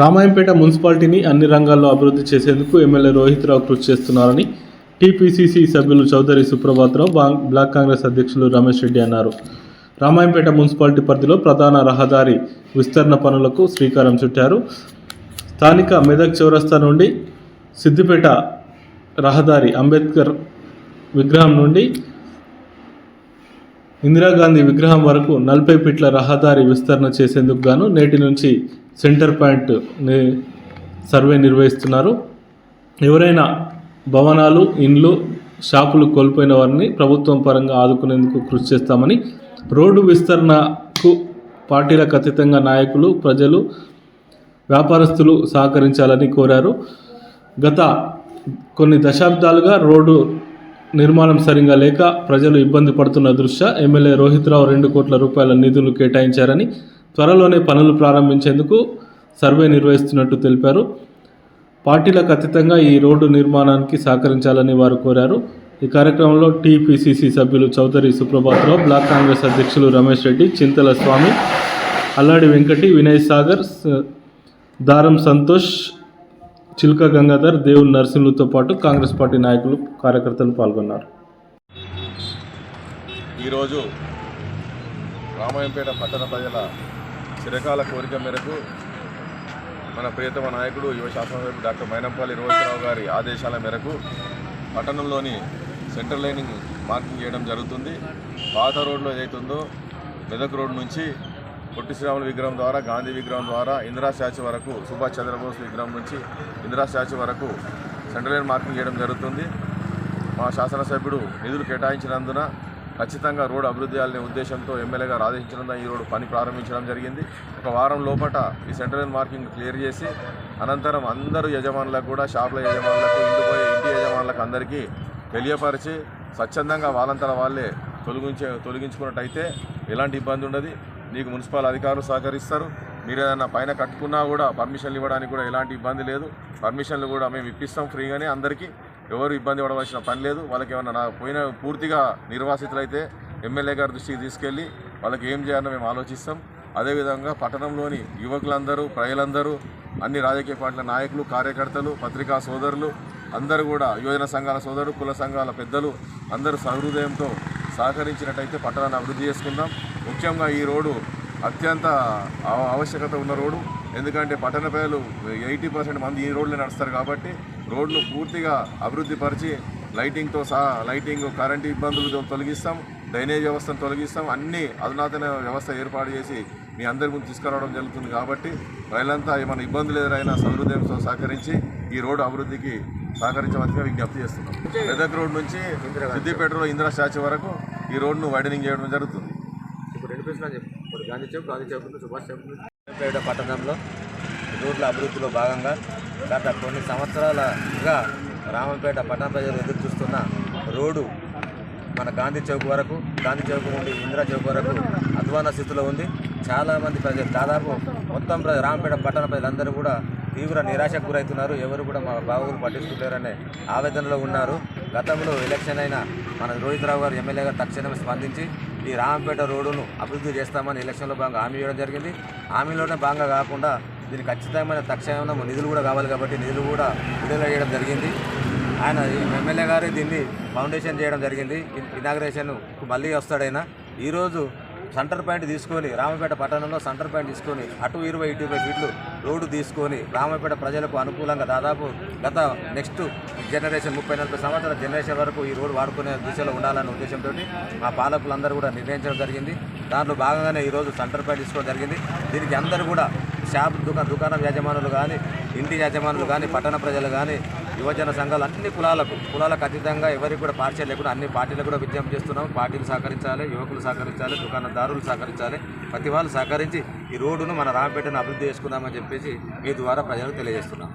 రామాయంపేట మున్సిపాలిటీని అన్ని రంగాల్లో అభివృద్ధి చేసేందుకు ఎమ్మెల్యే రోహిత్ రావు కృషి చేస్తున్నారని టీపీసీసీ సభ్యులు చౌదరి సుప్రభాతరావు బా- బ్లాక్ కాంగ్రెస్ అధ్యక్షులు రమేష్ రెడ్డి అన్నారు. రామాయంపేట మున్సిపాలిటీ పరిధిలో ప్రధాన రహదారి విస్తరణ పనులకు శ్రీకారం చుట్టారు. స్థానిక మెదక్ చౌరస్తా నుండి సిద్దిపేట రహదారి అంబేద్కర్ విగ్రహం నుండి ఇందిరాగాంధీ విగ్రహం వరకు నలభై ఫీట్ల రహదారి విస్తరణ చేసేందుకు గాను నేటి నుంచి సెంటర్ పాయింట్ సర్వే నిర్వహిస్తున్నారు. ఎవరైనా భవనాలు ఇండ్లు షాపులు కోల్పోయిన వారిని ప్రభుత్వం పరంగా ఆదుకునేందుకు కృషి చేస్తామని రోడ్డు విస్తరణకు పార్టీలకు అతీతంగా నాయకులు ప్రజలు వ్యాపారస్తులు సహకరించాలని కోరారు. గత కొన్ని దశాబ్దాలుగా రోడ్డు నిర్మాణం సరిగా లేక ప్రజలు ఇబ్బంది పడుతున్న దృష్ట్యా ఎమ్మెల్యే రోహిత్ రావు రెండు కోట్ల రూపాయల నిధులు కేటాయించారని త్వరలోనే పనులు ప్రారంభించేందుకు సర్వే నిర్వహిస్తున్నట్టు తెలిపారు. పార్టీలకు అతీతంగా ఈ రోడ్డు నిర్మాణానికి సహకరించాలని వారు కోరారు. ఈ కార్యక్రమంలో టీపీసీసీ సభ్యులు చౌదరి సుప్రభాతరావు బ్లాక్ కాంగ్రెస్ అధ్యక్షులు రమేష్ రెడ్డి చింతల స్వామి అల్లాడి వెంకటి వినయ్ సాగర్ దారం సంతోష్ చిల్క గంగాధర్ దేవుని నరసింహులతో పాటు కాంగ్రెస్ పార్టీ నాయకులు కార్యకర్తలు పాల్గొన్నారు. ఈరోజు రామాయంపేట పట్టణ ప్రజల చిరకాల కోరిక మేరకు మన ప్రియతమ నాయకుడు యువ శాసనసభ్యుడు డాక్టర్ మైనంపల్లి రోహితరావు గారి ఆదేశాల మేరకు పట్టణంలోని సెంట్రల్ లైనింగ్ మార్కింగ్ చేయడం జరుగుతుంది. పాత రోడ్లో ఏదైతుందో మెదక్ రోడ్ నుంచి పొట్టి శ్రీరాములు విగ్రహం ద్వారా గాంధీ విగ్రహం ద్వారా ఇందిరా స్టాచ్యూ వరకు సుభాష్ చంద్రబోస్ విగ్రహం నుంచి ఇందిరా స్టాచ్యూ వరకు సెంట్రల్ లైన్ మార్కింగ్ చేయడం జరుగుతుంది. మా శాసనసభ్యుడు నిధులు కేటాయించినందున ఖచ్చితంగా రోడ్డు అభివృద్ధి చేయాలనే ఉద్దేశంతో ఎమ్మెల్యేగా గారు ఈ రోడ్డు పని ప్రారంభించడం జరిగింది. ఒక వారం లోపట ఈ సెంట్రల్ మార్కింగ్ క్లియర్ చేసి అనంతరం అందరూ యజమానులకు కూడా షాపుల యజమానులకు ఇంటి పోయే ఇంటి యజమానులకు అందరికీ తెలియపరిచి స్వచ్ఛందంగా వాళ్ళంతా వాళ్ళే తొలగించే తొలగించుకున్నట్టయితే ఎలాంటి ఇబ్బంది ఉండదు. నీకు మున్సిపల్ అధికారులు సహకరిస్తారు. మీరు ఏదైనా పైన కట్టుకున్నా కూడా పర్మిషన్లు ఇవ్వడానికి కూడా ఎలాంటి ఇబ్బంది లేదు. పర్మిషన్లు కూడా మేము ఇప్పిస్తాం ఫ్రీగానే అందరికీ. ఎవరు ఇబ్బంది పడవలసిన పని లేదు. వాళ్ళకి ఏమన్నా నా పోయిన పూర్తిగా నిర్వాసితులైతే ఎమ్మెల్యే గారి దృష్టికి తీసుకెళ్ళి వాళ్ళకి ఏం చేయాలని మేము ఆలోచిస్తాం. అదేవిధంగా పట్టణంలోని యువకులందరూ ప్రజలందరూ అన్ని రాజకీయ పార్టీల నాయకులు కార్యకర్తలు పత్రికా సోదరులు అందరూ కూడా యువజన సంఘాల సోదరులు కుల సంఘాల పెద్దలు అందరూ సహృదయంతో సహకరించినట్టయితే పట్టణాన్ని అభివృద్ధి చేసుకుందాం. ముఖ్యంగా ఈ రోడ్డు అత్యంత ఆవశ్యకత ఉన్న రోడ్డు. ఎందుకంటే పట్టణ ప్రజలు ఎయిటీ పర్సెంట్ మంది ఈ రోడ్లో నడుస్తారు కాబట్టి రోడ్ను పూర్తిగా అభివృద్ధి పరిచి లైటింగ్తో సహా లైటింగ్ కరెంటు ఇబ్బందులు తొలగిస్తాం డ్రైనేజ్ వ్యవస్థను తొలగిస్తాం అన్ని అధునాతన వ్యవస్థ ఏర్పాటు చేసి మీ అందరి ముందు తీసుకురావడం జరుగుతుంది కాబట్టి ప్రజలంతా ఏమైనా ఇబ్బందులు ఎదురైనా సౌహృదయంతో సహకరించి ఈ రోడ్డు అభివృద్ధికి సహకరించవలసిగా విజ్ఞప్తి చేస్తున్నాం. మెదక్ రోడ్ నుంచి సిద్దిపేటలో ఇందిరా స్టాచ్యూ వరకు ఈ రోడ్ను వైడనింగ్ చేయడం జరుగుతుంది. ఇప్పుడు ఇప్పుడు గాంధీ చౌక్ గాంధీ చౌక్ సుభాష్ చౌక్ పట్టణంలో రోడ్ల అభివృద్ధిలో భాగంగా గత కొన్ని సంవత్సరాలుగా రామంపేట పట్టణ ప్రజలు ఎదురు చూస్తున్న రోడ్డు మన గాంధీ చౌక్ వరకు గాంధీ చౌక్ నుండి ఇందిరా చౌక్ వరకు అధ్వాన స్థితిలో ఉంది. చాలామంది ప్రజలు దాదాపు మొత్తం రామపేట పట్టణ ప్రజలందరూ కూడా తీవ్ర నిరాశకు గురవుతున్నారు. ఎవరు కూడా మా బాబులు పట్టించుకుంటారనే ఆవేదనలో ఉన్నారు. గతంలో ఎలక్షన్ అయిన మన రోహిత్ రావు గారు ఎమ్మెల్యే గారు తక్షణమే స్పందించి ఈ రామంపేట రోడ్డును అభివృద్ధి చేస్తామని ఎలక్షన్లో భాగంగా హామీ ఇవ్వడం జరిగింది. హామీలోనే భాగంగా కాకుండా దీనికి ఖచ్చితమైన తక్షణం నిధులు కూడా కావాలి కాబట్టి నిధులు కూడా విడుదల చేయడం జరిగింది. ఆయన ఈ ఎమ్మెల్యే గారు దీన్ని ఫౌండేషన్ చేయడం జరిగింది. ఇనాగ్రేషన్ మళ్ళీ వస్తాడైనా ఈరోజు సెంటర్ పాయింట్ తీసుకొని రామపేట పట్టణంలో సెంటర్ పాయింట్ తీసుకొని అటు ఇరవై ఇటు ఇరవై ఫీట్లు రోడ్డు తీసుకొని రామపేట ప్రజలకు అనుకూలంగా దాదాపు గత నెక్స్ట్ జనరేషన్ ముప్పై నలభై సంవత్సరాల జనరేషన్ వరకు ఈ రోడ్డు వాడుకునే దిశలో ఉండాలనే ఉద్దేశంతో మా పాలకులందరూ కూడా నిర్ణయించడం జరిగింది. దాంట్లో భాగంగానే ఈరోజు సెంటర్ పాయింట్ తీసుకోవడం జరిగింది. దీనికి అందరూ కూడా షాప్ దుకా దుకాణం యజమానులు కానీ ఇంటి యజమానులు కానీ పట్టణ ప్రజలు కానీ యువజన సంఘాలు అన్ని కులాలకు కులాలకు అతీతంగా ఎవరికి కూడా పార్టీ లేకుండా అన్ని పార్టీలు కూడా విజ్ఞప్తి చేస్తున్నాం. పార్టీలు సహకరించాలి యువకులు సహకరించాలి దుకాణదారులు సహకరించాలి. ప్రతి వాళ్ళు సహకరించి ఈ రోడ్డును మన రామపేటను అభివృద్ధి చేసుకుందామని చెప్పేసి మీ ద్వారా ప్రజలకు తెలియజేస్తున్నాం.